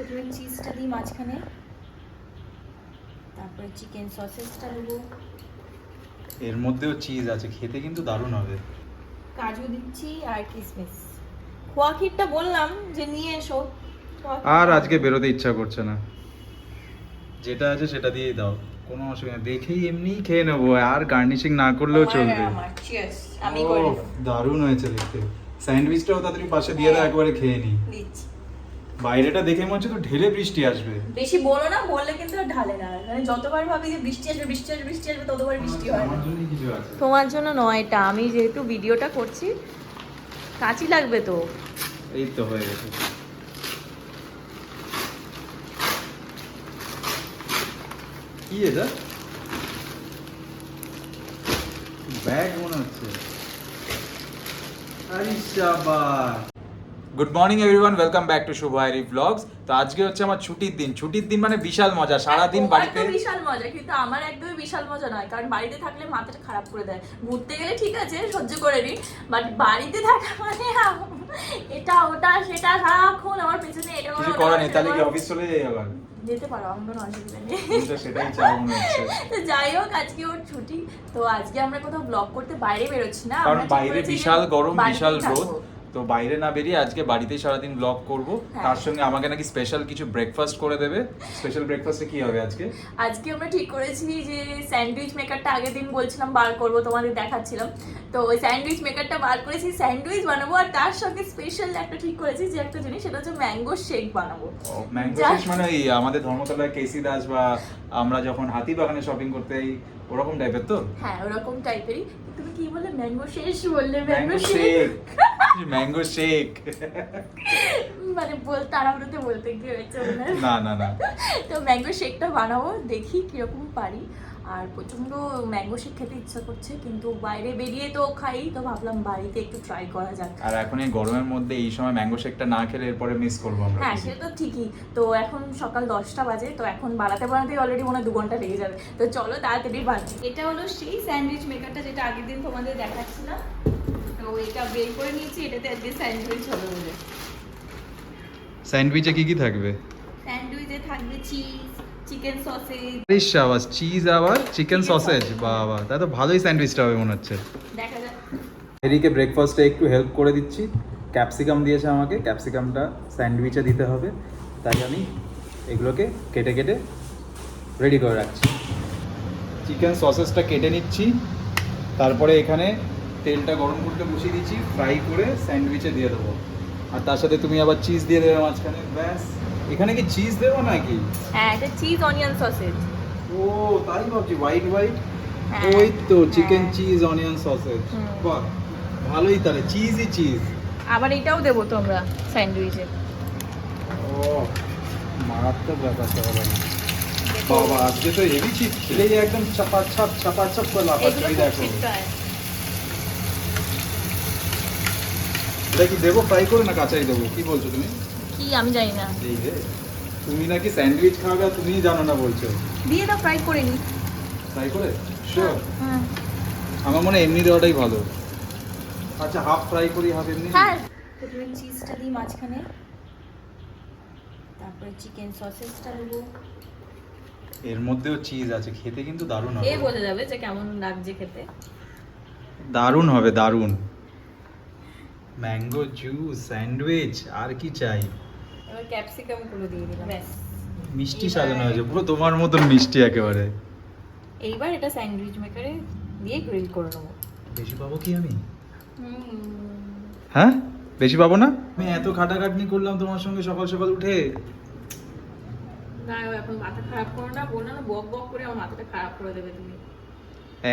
প্রথমে চিজটা দিই মাঝখানে। তারপরে চিকেন সসেসটা দেবো। এর মধ্যেও চিজ আছে খেতে কিন্তু দারুণ হবে। কাজু দিচ্ছি আর কিসমিস। খোয়া ক্ষীরটা বললাম যে নিয়ে এসো। আর আজকে বেরোতে ইচ্ছা করছে না। যেটা আছে সেটা দিয়েই দাও কোনো অসুবিধা নেই। দেখেই এমনি খেয়ে নেব আর গার্নিশিং না করলেও চলবে। আমি দারুণ হয়েছে দেখতে। স্যান্ডউইচটাও তাড়াতাড়ি পাশে দিয়ে দাও হ্যাঁ। একবারে খেয়ে নি। দিচ্ছি। বাইরেটা দেখে মনে হচ্ছে তো ঢেলে বৃষ্টি আসবে। বেশি বলো না বললে কিন্তু আর ঢালে না। মানে যতবার ভাবি যে বৃষ্টি আসবে বৃষ্টি আসবে বৃষ্টি আসবে ততবার বৃষ্টি হয় না। আমার জন্যই কিছু আছে। তোমার জন্য নয় এটা আমি যেহেতু ভিডিওটা করছি কাঁচি লাগবে তো? এই তো হয়ে গেছে। কি এটা? ব্যাগ মনে হচ্ছে। আরে শাবাশ good morning everyone welcome back to Shubh হাইরি blogs তো আজকে হচ্ছে আমার ছুটির দিন। ছুটির দিন মানে বিশাল মজা। সারা দিন বাড়িতে বিশাল মজা কিন্তু আমার একদমই বিশাল মজা নয় কারণ বাড়িতে থাকলে মাথাটা খারাপ করে দেয়। ঘুরতে গেলে ঠিক আছে সহ্য করে নিই বাট বাড়িতে থাকা মানে এটা ওটা সেটা সারাক্ষণ আমার পেছনে এটা করো, কিছু করার করো, নেই তাহলে কি অফিস চলে যাই আবার যেতে পারো আমার কোনো অসুবিধা নেই সেটাই চাও মনে হচ্ছে। তো যাই হোক আজকে ওর ছুটি। তো আজকে আমরা কোথাও ব্লগ করতে বাইরে বেরোচ্ছি না কারণ বাইরে বিশাল গরম বিশাল রোদ। তো বাইরে না বেরিয়ে আজকে বাড়িতেই সারাদিন ব্লগ করব। হ্যাঁ। তার সঙ্গে আমাকে নাকি স্পেশাল কিছু ব্রেকফাস্ট করে দেবে। স্পেশাল ব্রেকফাস্টে কি হবে আজকে? আজকে আমরা ঠিক করেছি যে স্যান্ডউইচ মেকারটা আগের দিন বলছিলাম বার করব তোমাদের দেখাচ্ছিলাম। তো ওই স্যান্ডউইচ মেকারটা বার করেছি স্যান্ডউইচ বানাবো আর তার সঙ্গে স্পেশাল একটা ঠিক করেছি যে একটা জিনিস সেটা হচ্ছে ম্যাঙ্গো শেক বানাবো। ম্যাঙ্গো ফিশ মানে এই আমাদের ধর্মতলায় কেসি দাস বা আমরা যখন হাতিবাগানে শপিং করতে এই ওরকম টাইপের তো? হ্যাঁ ওরকম টাইপেরই তুমি কি বললে? ম্যাঙ্গো শেষ বললে mango shake shake mango shake মানে বল তাড়াহুড়োতে বলতে গিয়ে হয়েছে না না না। তো ম্যাঙ্গো শেকটা বানাবো দেখি কীরকম পারি। আর প্রচণ্ড ম্যাঙ্গো শেক খেতে ইচ্ছা করছে কিন্তু বাইরে বেরিয়ে তো খাই তো ভাবলাম বাড়িতে একটু ট্রাই করা যাক। আর এখন এই গরমের মধ্যে এই সময় ম্যাঙ্গো শেকটা না খেলে এরপরে মিস করব আমরা। হ্যাঁ সেটা তো ঠিকই। তো এখন সকাল দশটা বাজে তো এখন বানাতে বানাতে অলরেডি মনে হয় দু ঘণ্টা লেগে যাবে। তো চলো তাড়াতাড়ি বানাই। এটা হলো সেই স্যান্ডউইচ মেকারটা যেটা আগের দিন তোমাদের দেখাচ্ছিলাম। এটা বের করে নিয়েছি এটাতে আজকে স্যান্ডউইচ হবে বলে। স্যান্ডউইচে কি কি থাকবে? স্যান্ডউইচে থাকবে চিজ চিকেন সসেজ। শাবাস চিজ আবার চিকেন সসেজ? বাবা তা তো ভালোই স্যান্ডউইচটা হবে মনে হচ্ছে। দেখা যাক। এদিকে ব্রেকফাস্টে একটু হেল্প করে দিচ্ছি। ক্যাপসিকাম দিয়েছে আমাকে ক্যাপসিকামটা স্যান্ডউইচে দিতে হবে। তাই আমি এগুলোকে কেটে কেটে রেডি করে রাখছি। চিকেন সসেসটা কেটে নিচ্ছি। তারপরে এখানে তেলটা গরম করতে বসিয়ে দিচ্ছি ফ্রাই করে স্যান্ডউইচে দিয়ে দেবো। আর তার সাথে তুমি আবার চিজ দিয়ে দেবে মাঝখানে ব্যাস। এখানে কি চিজ দেবো নাকি? হ্যাঁ এটা চিজ অনিয়ন সসেজ ও তাই ভাবছি হোয়াইট হোয়াইট হ্যাঁ। ওই তো চিকেন। Cheese onion sausage. বাহ ভালোই তাহলে চিজই চিজ আবার এটাও দেবো তোমরা স্যান্ডউইচে ও মারাত্মক ব্যাপারটা হবে বাবা আজকে তো হেভি চিজ খেলেই একদম চাপা চাপ চাপা চাপ করে লাফাচ্ছে দেখো। এটা কি দেবো? ফ্রাই করে না কাঁচাই দেবো? কি বলছো তুমি? কি? আমি জানি না। এই রে তুমি নাকি স্যান্ডউইচ খাবে আর তুমিই জানো না বলছো। দিয়ে দাও ফ্রাই করে নি। ফ্রাই করে? শিওর হ্যাঁ আমার মনে হয় এমনি দেওয়াটাই ভালো। আচ্ছা হাফ ফ্রাই করি হাফ এমনি? হ্যাঁ। প্রথমে চিজটা দিই মাঝখানে। তারপরে চিকেন সসেসটা দেবো এর মধ্যেও চিজ আছে খেতে কিন্তু দারুণ এ হবে বোঝা যাবে যে কেমন লাগছে খেতে। দারুণ হবে দারুণ। ম্যাঙ্গো জুস স্যান্ডউইচ আর কি চাই? এবার ক্যাপসিকামগুলো দিয়ে দিলাম। ব্যাস। মিষ্টি সাজানো হয়েছে পুরো তোমার মতন মিষ্টি একেবারে। এইবার এটা স্যান্ডউইচ মেকারে দিয়ে গ্রিল করে নেব। বেশি পাবো কি আমি? হ্যাঁ? বেশি পাবো না? আমি এত খাটাখাটনি করলাম তোমার সঙ্গে সকাল সকাল উঠে। না এখন মাথা খারাপ করো না বলল না বক বক করে আমার মাথাটা খারাপ করে দেবে তুমি।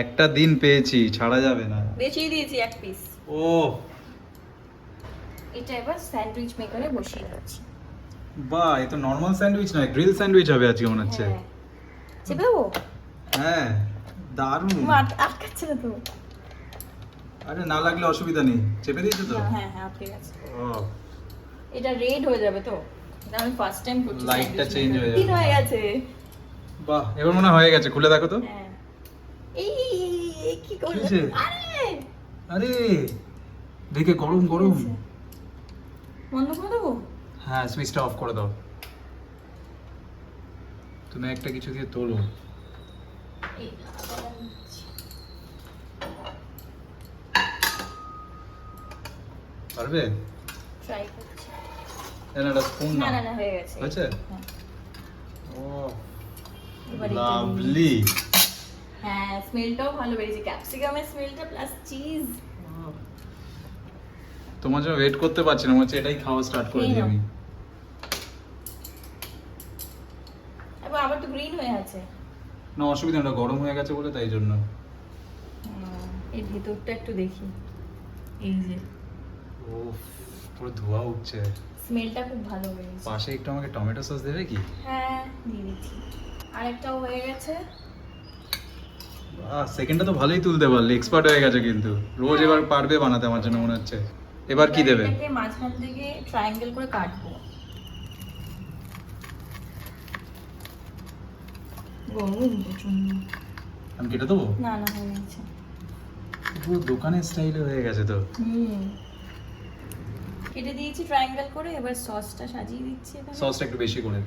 একটা দিন পেয়েছি ছাড়া যাবে না। বেশিই দিয়েছি এক পিস ও এটা এবার স্যান্ডউইচ মেকারে বসিয়ে দিচ্ছি। বাহ এ তো নর্মাল স্যান্ডউইচ নয় গ্রিল স্যান্ডউইচ হবে আজকে মনে হচ্ছে। হ্যাঁ। চেপে দেবো হ্যাঁ দারুণ। আট- আটকাচ্ছে না তো। আরে না লাগলে অসুবিধা নেই। চেপে দিয়েছ তো? হ্যাঁ হ্যাঁ গেছে। ও। এটা রেড হয়ে যাবে তো। এটা আমি ফার্স্ট টাইম করছি Light টা sandwich change maker। হয়ে যাবে। হয়ে গেছে। বাহ এবার মনে হয় হয়ে গেছে। খুলে দেখো তো। হ্যাঁ। এই কি করলে? হয়েছে? আরে! আরে! দেখে গরম গরম। বন্ধ করে দেবো? হ্যাঁ সুইচটা অফ করে দাও। তুমি একটা কিছু দিয়ে তোলো। পারবে? ট্রাই করছি। না একটা স্পুন না। না না না হয়ে গেছে। হয়েছে? হ্যাঁ। ও লাভলি হ্যাঁ স্মেলটাও ভালো বেরিয়েছে। ক্যাপসিকামের স্মেলটা প্লাস চিজ তোমার জন্য ওয়েট করতে পারছি না মনে হচ্ছে এটাই খাওয়া স্টার্ট করে দিই আমি। আবার তো গ্রিন হয়ে আছে। না অসুবিধা না গরম হয়ে গেছে বলে তাই জন্য। এই ভেতরটা একটু দেখি। এই যে। ও পুরো ধোয়া উঠছে। স্মেলটা খুব ভালো বেরিয়েছে পাশে একটু আমাকে টমেটো সস দেবে কি? হ্যাঁ দিয়ে দিচ্ছি। আরেকটাও হয়ে গেছে। সেকেন্ডটা তো ভালোই তুলতে পারলে এক্সপার্ট হয়ে গেছে কিন্তু। রোজ এবার পারবে বানাতে আমার জন্য মনে হচ্ছে। এবার কি দেবে? মাঝখান থেকে ট্রায়াঙ্গেল করে কাটবো। গরম প্রচণ্ড। আমি কেটে দেবো? না না হয়ে গেছে। পুরো দোকানের স্টাইলে হয়ে গেছে তো। হুম। কেটে দিয়েছি ট্রায়াঙ্গেল করে এবার সসটা সাজিয়ে দিচ্ছি এখানে। সসটা একটু বেশি করে।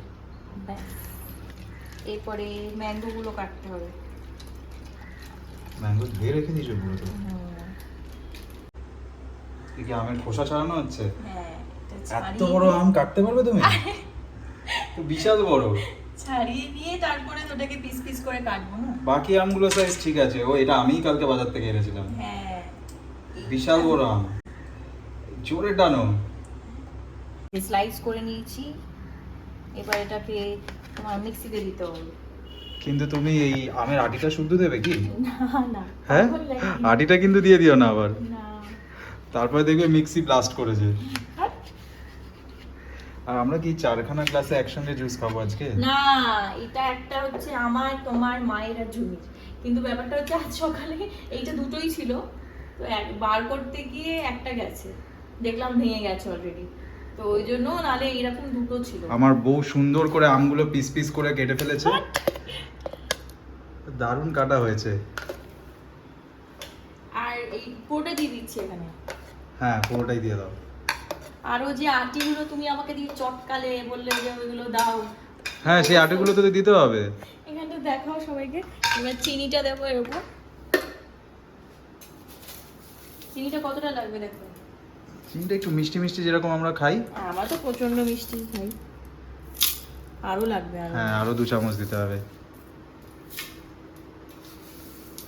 এরপরে ম্যাঙ্গো গুলো কাটতে হবে। ম্যাঙ্গো ধুয়ে রেখে দিয়েছ পুরো তো? হুম, কি আমের খোসা ছাড়ানো হচ্ছে? হ্যাঁ এত বড় আম কাটতে পারবে তুমি? বিশাল বড়। ছাড়িয়ে নিয়ে তারপরে ওটাকে পিস পিস করে কাটবো না? বাকি আমগুলো সাইজ ঠিক আছে ও এটা আমিই কালকে বাজার থেকে এনেছিলাম। হ্যাঁ। বিশাল বড় আম। জোরে টানো। স্লাইস করে নিয়েছি। এবার এটাকে তোমার মিক্সিতে দিতে হবে। কিন্তু তুমি এই আমের আটিটা শুদ্ধ দেবে কি? না না। হ্যাঁ? আটিটা কিন্তু দিয়ে দিও না আবার। না তারপরে দেখবে মিক্সি ব্লাস্ট করেছে। আর? আমরা কি চারখানা ক্লাসে একসঙ্গে জুস খাব আজকে? না এটা একটা হচ্ছে আমার তোমার মায়ের আর ঝুমির কিন্তু ব্যাপারটা হচ্ছে আজ সকালে এইটা দুটোই ছিল। তো এক বার করতে গিয়ে একটা গেছে। দেখলাম ভেঙে গেছে অলরেডি তো ওই জন্য নালে এইরকম দুটো ছিল। আমার বউ সুন্দর করে আমগুলো পিস পিস করে কেটে ফেলেছে। দারুণ কাটা হয়েছে। আর এই পুরোটা দিয়ে দিচ্ছি এখানে। হ্যাঁ পুরোটাই দিয়ে দাও। আরও যে আটিগুলো তুমি আমাকে দিয়ে চটকালে বললে যে ওইগুলো দাও। হ্যাঁ সেই আটিগুলো তো দিতে হবে। এখানটা দেখাও সবাইকে। এবার চিনিটা দেবো এর উপর। চিনিটা কতটা লাগবে দেখো? চিনিটা একটু মিষ্টি মিষ্টি যেরকম আমরা খাই। আমার তো প্রচণ্ড মিষ্টি খাই। আরও লাগবে আরও হ্যাঁ আরও দু চামচ দিতে হবে।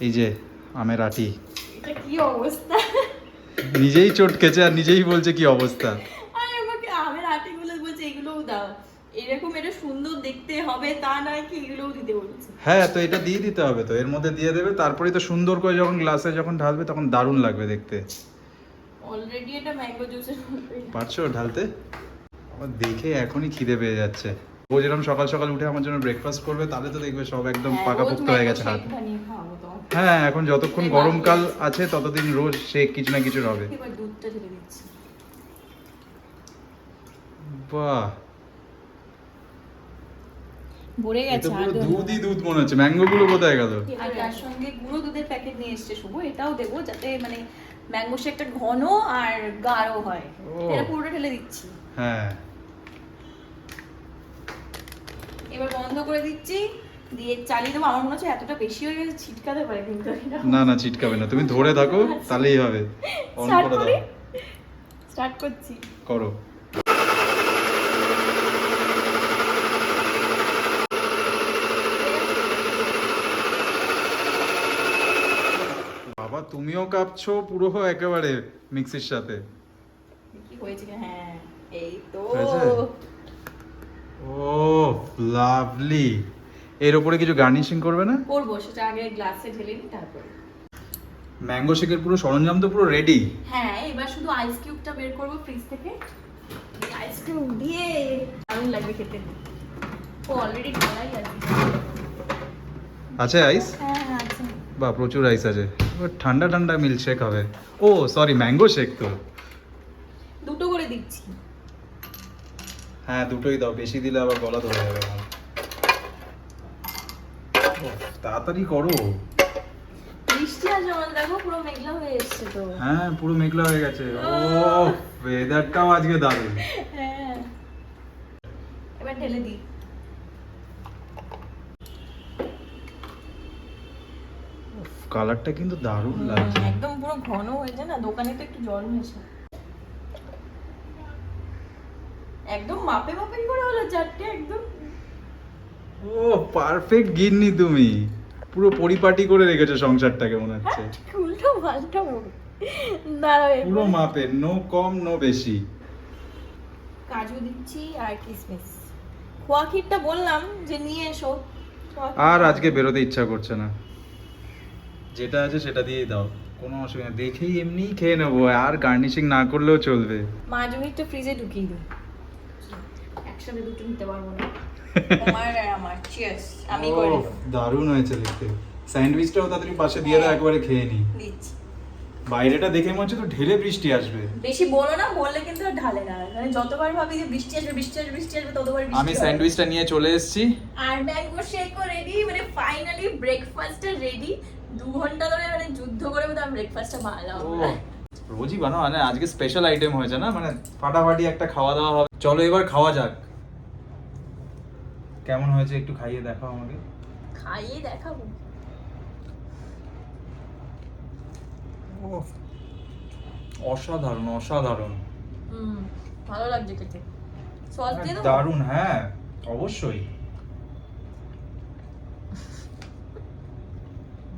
এই যে আমের আটি। এটা কি অবস্থা? নিজেই চটকেছে আর নিজেই বলছে কি অবস্থা। আর আমাকে আমের আটিগুলো বলছে এগুলোও দাও। এরকম এটা সুন্দর দেখতে হবে তা নয় কি এগুলোও দিতে বলছে। হ্যাঁ তো এটা দিয়ে দিতে হবে তো এর মধ্যে দিয়ে দেবে তারপরেই তো সুন্দর করে যখন গ্লাসে যখন ঢালবে তখন দারুণ লাগবে দেখতে। অলরেডি এটা ম্যাঙ্গো জুসের পারছ ঢালতে? আমার দেখে এখনই খিদে পেয়ে যাচ্ছে। ও যেরকম সকাল সকাল উঠে আমার জন্য ব্রেকফাস্ট করবে তাহলে তো দেখবে সব একদম হ্যাঁ, পাকাপোক্ত হয়ে গেছে হাত। হ্যাঁ এখন যতক্ষণ গরমকাল আছে ততদিন রোজ শেক কিছু না কিছু হবে। বাহ। ভরে গেছে আর দুধই দুধ মনে হচ্ছে। ম্যাঙ্গো গুলো কোথায় গেল? আর তার সঙ্গে গুঁড়ো দুধের প্যাকেট নিয়ে এসছে শুভ এটাও দেবো যাতে মানে ম্যাঙ্গো শেকটা ঘন আর গাঢ় হয়। এটা পুরোটা ঢেলে দিচ্ছি। হ্যাঁ। এবার বন্ধ করে দিচ্ছি। দিয়ে চালিয়ে দেবো। আমার মনে হচ্ছে এতটা বেশি হয়ে গেছে ছিটকাতে পারে কিন্তু না না চিটকাবে না। তুমি ধরে থাকো তাহলেই হবে। অন করে দাও। স্টার্ট করছি। করো। বাবা তুমিও কাঁপছো পুরো একেবারে মিক্সির সাথে। কি হয়েছে? হ্যাঁ এই তো? ও লাভলি এর উপরে কিছু গার্নিশিং করবে না? করব সেটা আগে গ্লাসে ঢেলে তারপরে। ম্যাঙ্গো শেকের পুরো সরঞ্জাম তো পুরো রেডি হ্যাঁ এবার শুধু আইস কিউবটা বের করব ফ্রিজ থেকে। আইস কিউব দিয়ে দারুণ লাগবে খেতে। ও অলরেডি ঢালাই আছে। আছে আইস হ্যাঁ হ্যাঁ আছে। বা প্রচুর আইস আছে। ঠান্ডা ঠান্ডা মিল্ক শেক হবে। ও সরি ম্যাঙ্গো শেক তো। দুটো করে দিচ্ছি। হ্যাঁ দুটোই দাও। বেশি দিলে আবার গলা ধরে যাবে তাড়াতাড়ি করো। মানে পুরো মেঘলা হয়ে হ্যাঁ পুরো মেঘলা হয়ে গেছে। ও। ওয়েদারটাও আজকে দারুণ। হ্যাঁ। এবার ঢেলে দিই। কালারটা কিন্তু দারুণ লাগছে। একদম পুরো ঘন হয়েছে না দোকানে তো একটু জল হয়েছে। একদম মাপে মাপে করে হলো চারটে একদম। ও পারফেক্ট গিন্নি তুমি। পুরো পরিপাটি করে রেখেছো সংসারটাকে মনে হচ্ছে। উল্টো পাল্টা দাঁড়াও পুরো মাপের নো কম নো বেশি। কাজু দিচ্ছি আর কিসমিস। খোয়া ক্ষীরটা বললাম যে নিয়ে এসো। আর আজকে বেরোতে ইচ্ছা করছে না। যেটা আছে সেটা দিয়েই দাও। কোনো অসুবিধা। দেখেই এমনিই খেয়ে নেব। আর গার্নিশিং না করলেও চলবে। মাজুনিরটা ফ্রিজে ঢুকিয়ে দিই একসাথে দুটো নিতে পারব না। তোমার আর আমার। চিয়ার্স আমি করে দারুণ হয়েছে দেখতে। স্যান্ডউইচটাও তাড়াতাড়ি পাশে দিয়ে দাও একবারে খেয়ে নি। দিচ্ছি। বাইরেটা দেখে মনে হচ্ছে তো ঢেলে বৃষ্টি আসবে। বেশি বলো না বললে কিন্তু ঢালে না। মানে যতবার ভাবি যে বৃষ্টি আসবে বৃষ্টি আসবে বৃষ্টি আসবে ততবার বৃষ্টি আমি স্যান্ডউইচটা নিয়ে চলে এসেছি। আর ম্যাঙ্গো শেকও রেডি মানে ফাইনালি ব্রেকফাস্টটা রেডি দু ঘণ্টা ধরে মানে যুদ্ধ করে বোধ আমি ব্রেকফাস্টটা বানালাম। ও রোজই বানাও মানে আজকে স্পেশাল আইটেম হয়েছে না? মানে ফাটাফাটি একটা খাওয়া দাওয়া হবে। চলো এবার খাওয়া যাক। কেমন হয়েছে? একটু খাইয়ে দেখাও আমাকে। খাইয়ে দেখাবো। ওহ, অসাধারণ অসাধারণ। হুম ভালো লাগছে খেতে। সস দিয়ে দারুণ হ্যাঁ অবশ্যই।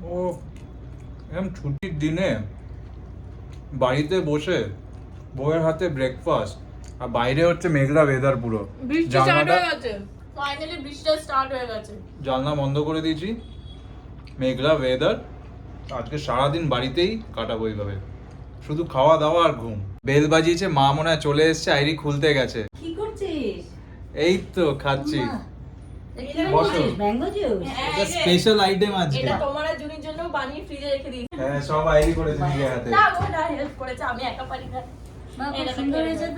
ও এরকম ছুটির দিনে বাড়িতে বসে বউয়ের হাতে ব্রেকফাস্ট আর বাইরে হচ্ছে মেঘলা ওয়েদার পুরো। বৃষ্টি ফাইনালি বৃষ্টিটা স্টার্ট হয়ে গেছে। জানলা বন্ধ করে দিয়েছি। মেঘলা ওয়েদার আজকে সারাদিন বাড়িতেই কাটাবো এইভাবে। শুধু খাওয়া দাওয়া আর ঘুম। বেল বাজিয়েছে মা মনে হয় চলে এসছে আইরি খুলতে গেছে। কি করছিস? এই তো খাচ্ছি। বসো। ম্যাঙ্গো জুস হ্যাঁ, এটা স্পেশাল আইটেম আজকে। এটা তোমার আর জুনির জন্য বানিয়ে ফ্রিজে রেখে দিই হ্যাঁ সব আইরি করেছে হাতে না গো না হেল্প করেছে আমি একা পারি না। মা, খুব সুন্দর খেয়ে হয়েছে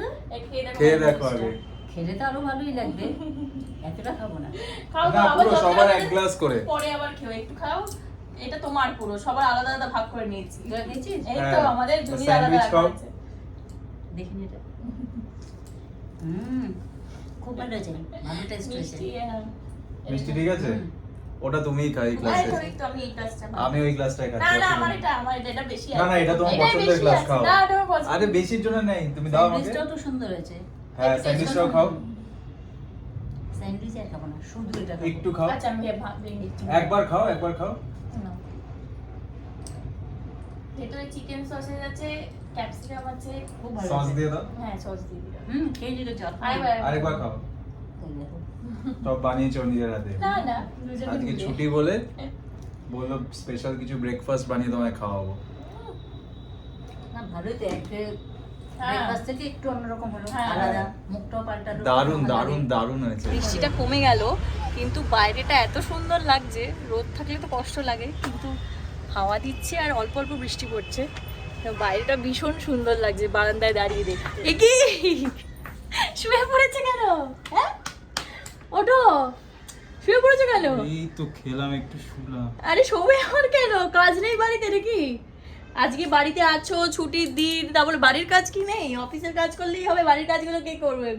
দেখো। আগে। খেলে তো আরও ভালোই লাগবে। এতটা খাব না। খাও না আবার পুরো সবার এক গ্লাস করে। পরে আবার খেও একটু খাও। এটা তোমার পুরো সবার আলাদা আলাদা ভাগ করে নিয়েছি। এই তো হ্যাঁ। আমাদের জুনি আলাদা আছে দেখিনি এটা। হুম খুব ভালো হয়েছে। ভালো টেস্ট হয়েছে। মিষ্টি হ্যাঁ। ঠিক আছে? ওটা তুমিই খাই তো, এই তো, আমি ওই গ্লাসটাই না খাচ্ছি না আমার এটা আমার এটা এটা বেশি না, না, এটা তোমার পছন্দের খাও। না এটা আমার পছন্দ। আরে বেশির জন্য নেই তুমি দাও আমাকে। তো সুন্দর হয়েছে। হ্যাঁ স্যান্ডউইচটাও খাও। স্যান্ডউইচ আর খাব না শুধু এটা। একটু খাও। আচ্ছা আমি। একবার খাও একবার খাও। ভেতরে চিকেন আছে ক্যাপসিকাম আছে খুব ভালো সস দিয়ে দাও। হ্যাঁ সস দিয়ে দিলাম। হুম খেয়ে চল। আরেকবার খাও। সব বানিয়েছো নিজের হাতে না না আজকে ছুটি বলে বলল স্পেশাল কিছু ব্রেকফাস্ট বানিয়ে তোমায় খাওয়াবো। না ভালোই তো একটা। ব্রেকফাস্ট থেকে একটু অন্যরকম হলো। হ্যাঁ। আলাদা মুখটাও পাল্টালো দারুণ দারুণ দারুণ হয়েছে। বৃষ্টিটা কমে গেল কিন্তু বাইরেটা এত সুন্দর লাগছে রোদ থাকলে তো কষ্ট লাগে কিন্তু হাওয়া দিচ্ছে আর অল্প অল্প বৃষ্টি পড়ছে। বাইরেটা ভীষণ সুন্দর লাগছে বারান্দায় দাঁড়িয়ে দেখতে। এ কি? শুয়ে পড়েছে কেন? হ্যাঁ? ওঠো। শুয়ে পড়েছে কেন? এই তো খেলাম একটু শুলাম। আরে শোবে আমার কেন? কাজ নেই বাড়িতে নাকি? আজকে বাড়িতে আছো ছুটির দিন তারপরে বাড়ির কাজ কি নেই? অফিসের কাজ করলেই হবে বাড়ির কাজগুলো কে করবে?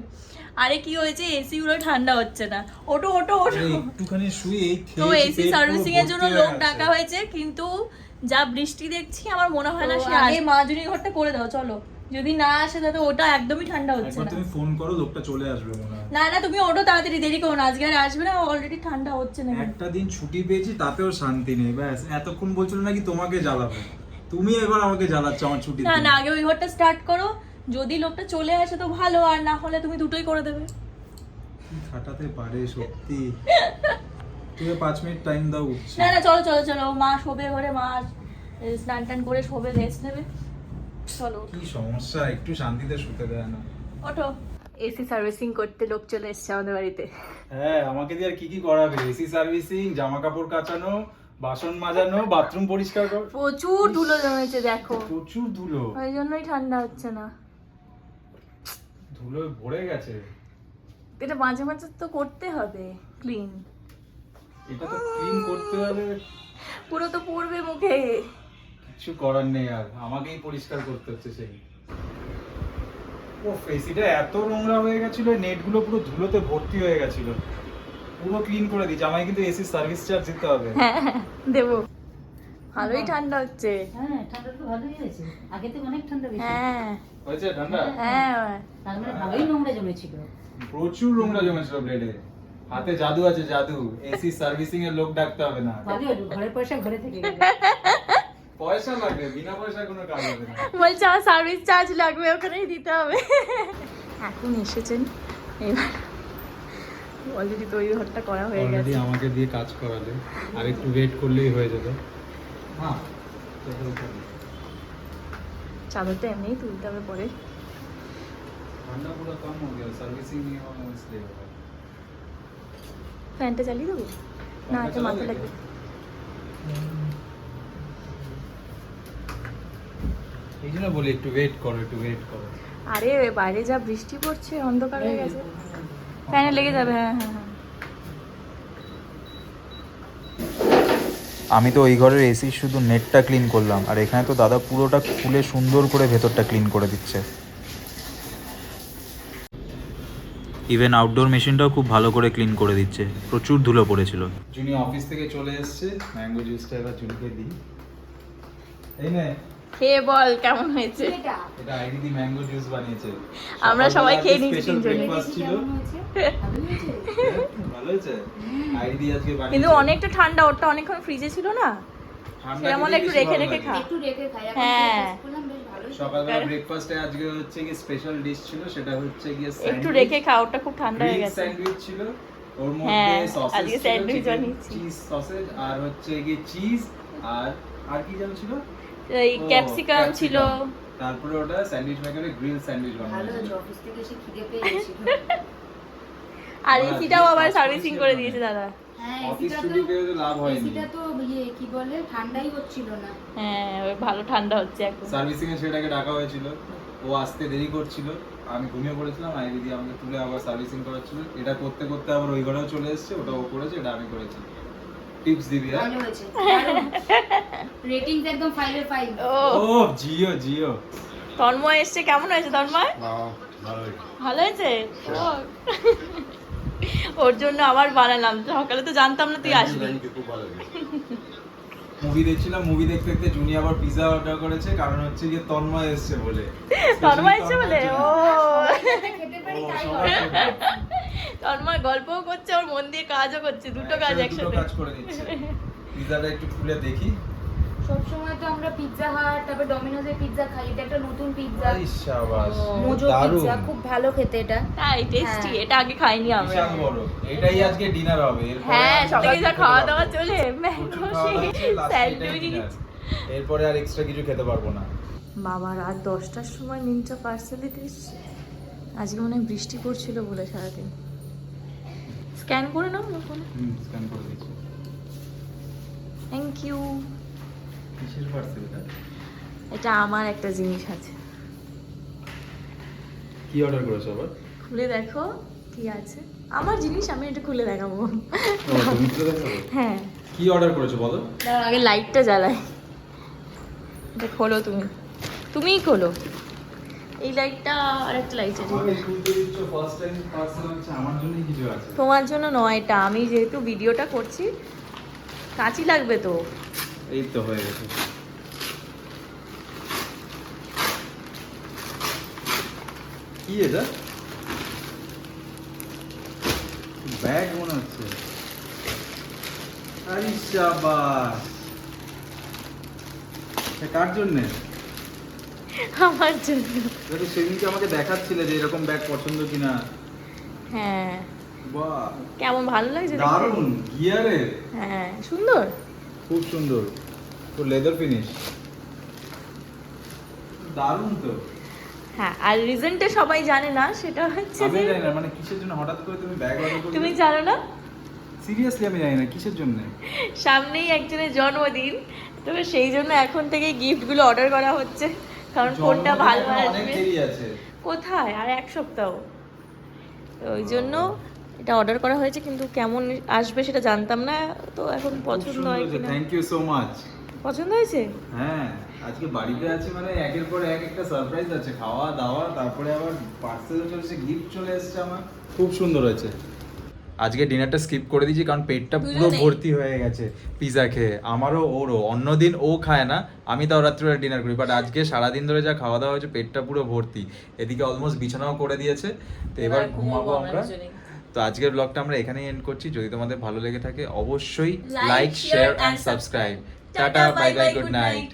আরে কি হয়েছে? এসি গুলো ঠান্ডা হচ্ছে না। ওটো ওটো ওটো একটুখানি শুয়ে তো এসি সার্ভিসিং এর জন্য লোক ডাকা হয়েছে কিন্তু যা বৃষ্টি দেখছি আমার মনে হয় না সে আগে- মাজুরি ঘরটা করে দাও চলো। যদি না আসে তাহলে ওটা একদমই ঠান্ডা হচ্ছে না। তুমি ফোন করো লোকটা চলে আসবে মনে হয়। না না তুমি ওটো তাড়াতাড়ি দেরি করো না। আজকে আর আসবে না অলরেডি ঠান্ডা হচ্ছে না। একটা দিন ছুটি পেয়েছি তাতেও শান্তি নেই ব্যাস। এতক্ষণ বলছিল নাকি তোমাকে জ্বালাবো। তুমি এবার আমাকে জ্বালাচ্ছ আমার ছুটি না না আগে ওই ঘরটা স্টার্ট করো। যদি লোকটা চলে আসে তো ভালো আর না হলে তুমি দুটোই করে দেবে। খাটাতে পারে সত্যি। তুমি পাঁচ মিনিট টাইম দাও। উঠছি না না চলো চলো চলো। মা শোবে ঘরে মা স্নান টান করে শোবে রেস্ট নেবে। চলো কি সমস্যা? একটু শান্তিতে শুতে দেয় না। ওঠো। এসি সার্ভিসিং করতে লোক চলে এসছে আমাদের বাড়িতে। হ্যাঁ আমাকে দিয়ে আর কি কি করাবে? এসি সার্ভিসিং জামা কাপড় কাচানো বাসন মাজানো বাথরুম পরিষ্কার কর প্রচুর ধুলো জমেছে দেখো। প্রচুর ধুলো। ওই জন্যই ঠান্ডা হচ্ছে না। ধুলো ভরে গেছে। এটা মাঝে মাঝে তো করতে হবে ক্লিন এটা তো ক্লিন করতে হলে পুরো তো পড়বে মুখে। কিছু করার নেই আর আমাকেই পরিষ্কার করতে হচ্ছে সেই। ও এসিটা এত নোংরা হয়ে গেছিল নেটগুলো পুরো ধুলোতে ভর্তি হয়ে গেছিল। পুরো ক্লিন করে দিয়েছে আমায় কিন্তু এসি সার্ভিস চার্জ দিতে হবে। হ্যাঁ হ্যাঁ, দেবো। ভালোই ঠান্ডা হচ্ছে। হ্যাঁ ঠান্ডা তো ভালোই হয়েছে। আগে থেকে অনেক ঠান্ডা বেশি। হ্যাঁ। হয়েছে ঠান্ডা? হ্যাঁ তার মানে ভালোই নোংরা জমেছিল। প্রচুর নোংরা জমেছিল ব্লেডে হাতে জাদু আছে জাদু। এসি সার্ভিসিং এর লোক ডাকতে হবে না। ঘরের পয়সা ঘরে থেকে পয়সা লাগবে বিনা পয়সা কোনো কাজ হবে না। বলছে আমার সার্ভিস চার্জ লাগবে ওখানেই দিতে হবে। এখন এসেছেন। এবার অলরেডি তৈরি ঘরটা করা হয়ে গেছে। আমাকে দিয়ে কাজ করালে। আর একটু ওয়েট করলেই হয়ে যেত। হ্যাঁ। চাদরটা এমনিই তুলতে হবে পরে। ফ্যানটা চালিয়ে দেবো? না এটা মাথা লাগবে। এই জন্য বলি একটু ওয়েট করো একটু ওয়েট করো। আরে বাইরে যা বৃষ্টি পড়ছে অন্ধকার হয়ে গেছে। ফ্যানে লেগে যাবে হ্যাঁ হ্যাঁ হ্যাঁ। আমি তো ওই ঘরের এসি শুধু নেটটা ক্লিন করলাম আর এখানে তো দাদা পুরোটা খুলে সুন্দর করে ভেতরটা ক্লিন করে দিচ্ছে। ইভেন আউটডোর মেশিনটাও খুব ভালো করে ক্লিন করে দিচ্ছে প্রচুর ধুলো পড়েছিল। জুনি অফিস থেকে চলে এসেছে ম্যাঙ্গো জুসটা এবার জুনিকে দিই। এই নে খেয়ে বল কেমন হয়েছে? এটা। আইডিডি ম্যাঙ্গো জুস বানিয়েছে। আমরা সবাই খেয়ে নিয়েছি স্পেশাল তিনজনে। ব্রেকফাস্ট ছিল। ভালো হয়েছে? আইডিডি আজকে বানিয়েছে। কিন্তু অনেকটা ঠান্ডা ওটা অনেকক্ষণ ফ্রিজে ছিল না? ঠান্ডা সেরকম একটু রেখে রেখে খা। একটু রেখে খাই হ্যাঁ। সকালবেলা ব্রেকফাস্টে আজকে হচ্ছে কি স্পেশাল ডিশ ছিল সেটা হচ্ছে গিয়ে একটু রেখে খা ওটা খুব ঠান্ডা হয়ে গেছে। স্যান্ডউইচ ছিল ওর হ্যাঁ, মধ্যে সসেজ আজকে স্যান্ডউইচ বানিয়েছি। চিজ সসেজ আর হচ্ছে গিয়ে চিজ আর আর কি যেন ছিল? এই ক্যাপসিকাম ছিল। তারপরে ওটা স্যান্ডউইচ মেকারে গ্রিল স্যান্ডউইচ ভালো অফিস থেকে এসে খিদে পেয়ে গেছিল। আর এসিটাও আবার সার্ভিসিং করে দিয়েছে দাদা। হ্যাঁ অফিস এসিটা স্টুডিও তো তো লাভ হয়নি। এসিটা তো ইয়ে কি বলে ঠান্ডাই হচ্ছিল না। হ্যাঁ ওই ভালো ঠান্ডা হচ্ছে এখন। সার্ভিসিং এ সেটাকে ডাকা হয়েছিল। ও আসতে দেরি করছিল। আমি ঘুমিয়ে পড়েছিলাম। আই দিদি আমাকে তুলে আবার সার্ভিসিং করাচ্ছিল। এটা করতে করতে আবার ওই ঘরেও চলে এসেছে। ওটা ও করেছে এটা আমি করেছি। টিপস দিবি হ্যাঁ? ভালো হয়েছে রেটিংস একদম ফাইভের ফাইভ ও। ও জিও জিও। তন্ময় এসছে কেমন হয়েছে তন্ময়? ভালো হয়েছে। ওর জন্য আবার বানালাম সকালে তো জানতাম না তুই আসবি। মুভি দেখছিলাম মুভি দেখতে দেখতে জুনি আবার পিজা অর্ডার করেছে কারণ হচ্ছে গিয়ে তন্ময় এসছে বলে। তন্ময় এসছে বলে? ও খেতে পারি তাই হয়। তন্ময় গল্পও করছে ওর মন দিয়ে কাজও করছে দুটো কাজ দুটো একসাথে। কাজ করে দিচ্ছে পিজাটা একটু খুলে দেখি। সবসময় তো আমরা পিৎজা হাট তারপর ডমিনোজের পিৎজা খাই এটা একটা নতুন পিৎজা। মোজো পিৎজা খুব ভালো খেতে এটা। তাই টেস্টি হ্যাঁ। এটা আগে খাইনি আমরা। এটাই আজকে ডিনার হবে এরপরে হ্যাঁ আমি সকালে যা খাওয়া দাওয়া চলে স্যান্ডউইচ এরপরে আর এক্সট্রা কিছু খেতে পারব না। বাবা রাত দশটার সময় মিন্টটা পার্সেল দিতে এসছে? আজকে মনে হয় বৃষ্টি পড়ছিল বলে সারাদিন। স্ক্যান করে নাও না ফোনে হুম স্ক্যান করে দিচ্ছি। থ্যাংক ইউ কিসের পার্সেল এটা? এটা আমার একটা জিনিস আছে। কি অর্ডার করেছ আবার? খুলে দেখো কি আছে। আমার জিনিস আমি এটা খুলে দেখাবো। হ্যাঁ। কি অর্ডার করেছ বলো? আগে লাইটটা জ্বালাই। এটা খোলো তুমি। তুমিই খোলো। এই লাইটটা আর একটা লাইট তোমার জন্য নয় এটা আমি যেহেতু ভিডিওটা করছি কাঁচি লাগবে তো? এই তো হয়ে গেছে। কি এটা? ব্যাগ মনে হচ্ছে। আরে শাবাশ কার জন্যে? আমার জন্য। সেদিনকে আমাকে দেখাচ্ছিলে যে এরকম ব্যাগ পছন্দ কিনা। হ্যাঁ। বাহ। কেমন ভালো লাগছে? দারুণ গিয়ারে হ্যাঁ সুন্দর। খুব সুন্দর তো লেদার ফিনিশ দারুণ তো। হ্যাঁ আর রিজনটা সবাই জানে না সেটা হচ্ছে আমি জানি না মানে কিসের জন্য হঠাৎ করে তুমি ব্যাগ অর্ডার করলে? তুমি জানো না? সিরিয়াসলি আমি জানি না কিসের জন্য? সামনেই একজনের জন্মদিন তো সেই জন্য এখন থেকে গিফটগুলো অর্ডার করা হচ্ছে। কারণ কোনটা ভালো আসবে। কোথায়? আর এক সপ্তাহ। ওই জন্য এটা অর্ডার করা হয়েছে কিন্তু কেমন আসবে সেটা জানতাম না তো এখন পছন্দ হয় কিনা। থ্যাংক ইউ সো মাচ পছন্দ হয়েছে? হ্যাঁ আজকে বাড়িতে আছি মানে একের পর এক একটা সারপ্রাইজ আছে খাওয়া দাওয়া তারপরে আবার পার্সেল চলেছে গিফট চলে এসেছে আমার। খুব সুন্দর হয়েছে। আজকে ডিনারটা স্কিপ করে দিয়েছি কারণ পেটটা পুরো ভর্তি হয়ে গেছে পিজা খেয়ে। আমারও ওরও। অন্যদিন ও খায় না আমি তাও রাত্রিবেলা ডিনার করি। বাট আজকে সারাদিন ধরে যা খাওয়া দাওয়া হয়েছে পেটটা পুরো ভর্তি। এদিকে অলমোস্ট বিছানাও করে দিয়েছে। তো এবার ঘুমাবো আমরা তো আজকের ব্লগটা আমরা এখানেই এন্ড করছি। যদি তোমাদের ভালো লেগে থাকে অবশ্যই like share and subscribe tata bye bye good night.